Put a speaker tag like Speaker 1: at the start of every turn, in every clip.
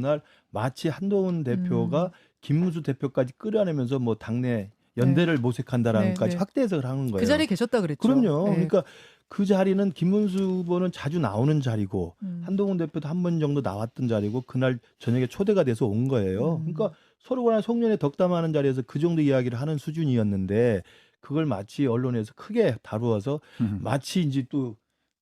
Speaker 1: 날 마치 한동훈 대표가
Speaker 2: 음.
Speaker 1: 김문수 대표까지 끌어내면서 뭐 당내 연대를 모색한다라는
Speaker 2: 네,
Speaker 1: 것까지
Speaker 2: 네.
Speaker 1: 확대 해석을 하는 거예요.
Speaker 2: 그 자리에 계셨다 그랬죠.
Speaker 1: 그럼요.
Speaker 2: 네.
Speaker 1: 그러니까 그 자리는 김문수 후보는 자주 나오는 자리고
Speaker 2: 음.
Speaker 1: 한동훈 대표도 한 번 정도 나왔던 자리고 그날 저녁에 초대가 돼서 온 거예요.
Speaker 2: 음.
Speaker 1: 그러니까 서로 간에 송년회 덕담하는 자리에서 그 정도 이야기를 하는 수준이었는데 그걸 마치 언론에서 크게 다루어서
Speaker 3: 음.
Speaker 1: 마치 이제 또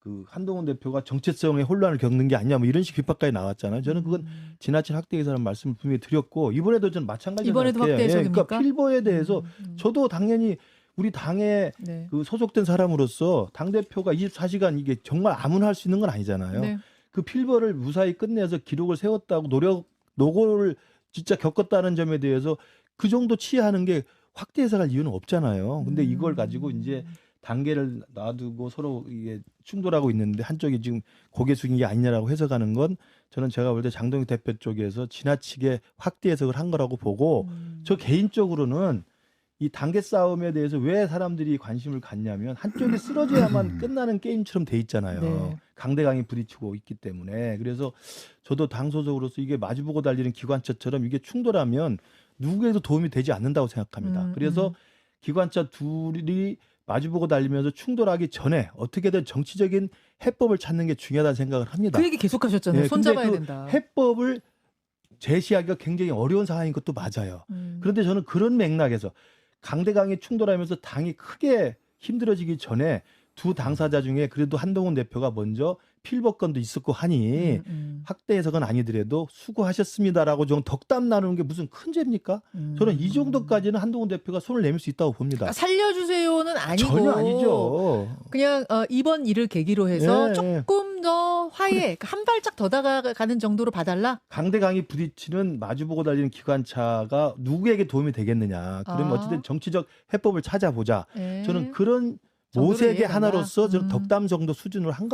Speaker 1: 그 한동훈 대표가 정체성의 혼란을 겪는 게 아니냐 뭐 이런 식 비판까지 나왔잖아요. 저는 그건
Speaker 2: 음.
Speaker 1: 지나친 학대 기사라는 말씀을 분명히 드렸고 이번에도 저는 마찬가지로
Speaker 2: 이번에도. 학대
Speaker 1: 예,
Speaker 2: 해석입니까?
Speaker 1: 그러니까 필보에 대해서
Speaker 2: 음, 음.
Speaker 1: 저도 당연히 우리 당의
Speaker 2: 네.
Speaker 1: 그 소속된 사람으로서 당 대표가 24시간 이게 정말 아무나 할 수 있는 건 아니잖아요.
Speaker 2: 네.
Speaker 1: 그 필버를 무사히 끝내서 기록을 세웠다고 노력 노고를 진짜 겪었다는 점에 대해서 그 정도 치하하는 게 확대 해석할 이유는 없잖아요. 근데 이걸 가지고
Speaker 2: 음.
Speaker 1: 이제 단계를 놔두고 서로 이게 충돌하고 있는데 한쪽이 지금 고개 숙인 게 아니냐라고 해석하는 건 저는 제가 볼 때 장동희 대표 쪽에서 지나치게 확대 해석을 한 거라고 보고
Speaker 2: 음.
Speaker 1: 저 개인적으로는 이 단계 싸움에 대해서 왜 사람들이 관심을 갖냐면 한쪽이 쓰러져야만 끝나는 게임처럼 돼 있잖아요.
Speaker 2: 네.
Speaker 1: 강대강이 부딪히고 있기 때문에 그래서 저도 당 소속으로서 이게 마주보고 달리는 기관차처럼 이게 충돌하면 누구에도 도움이 되지 않는다고 생각합니다.
Speaker 2: 음,
Speaker 1: 그래서
Speaker 2: 음.
Speaker 1: 기관차 둘이 마주보고 달리면서 충돌하기 전에 어떻게든 정치적인 해법을 찾는 게 중요하다는 생각을 합니다.
Speaker 2: 그 얘기 계속 하셨잖아요.
Speaker 1: 예,
Speaker 2: 손
Speaker 1: 근데
Speaker 2: 잡아야
Speaker 1: 그
Speaker 2: 된다.
Speaker 1: 해법을 제시하기가 굉장히 어려운 상황인 것도 맞아요.
Speaker 2: 음.
Speaker 1: 그런데 저는 그런 맥락에서 강대강이 충돌하면서 당이 크게 힘들어지기 전에 두 당사자 중에 그래도 한동훈 대표가 먼저 필버건도 있었고 하니
Speaker 2: 음, 음,
Speaker 1: 학대 해석은 아니더라도 수고하셨습니다라고 좀 덕담 나누는 게 무슨 큰 죄입니까?
Speaker 2: 음.
Speaker 1: 저는 이 정도까지는 한동훈 대표가 손을 내밀 수 있다고 봅니다.
Speaker 2: 아, 살려주세요 는 아니고
Speaker 1: 전혀 아니죠.
Speaker 2: 그냥 어, 이번 일을 계기로 해서
Speaker 1: 예,
Speaker 2: 조금 더 화해, 그러니까 한 발짝 더 다가가는 정도로 봐달라.
Speaker 1: 강대강이 부딪히는 마주보고 달리는 기관차가 누구에게 도움이 되겠느냐. 그러면
Speaker 2: 아.
Speaker 1: 어쨌든 정치적 해법을 찾아보자.
Speaker 2: 예.
Speaker 1: 저는 그런
Speaker 2: 정도로
Speaker 1: 모색의. 하나로서 저는
Speaker 2: 음.
Speaker 1: 덕담 정도 수준으로 한거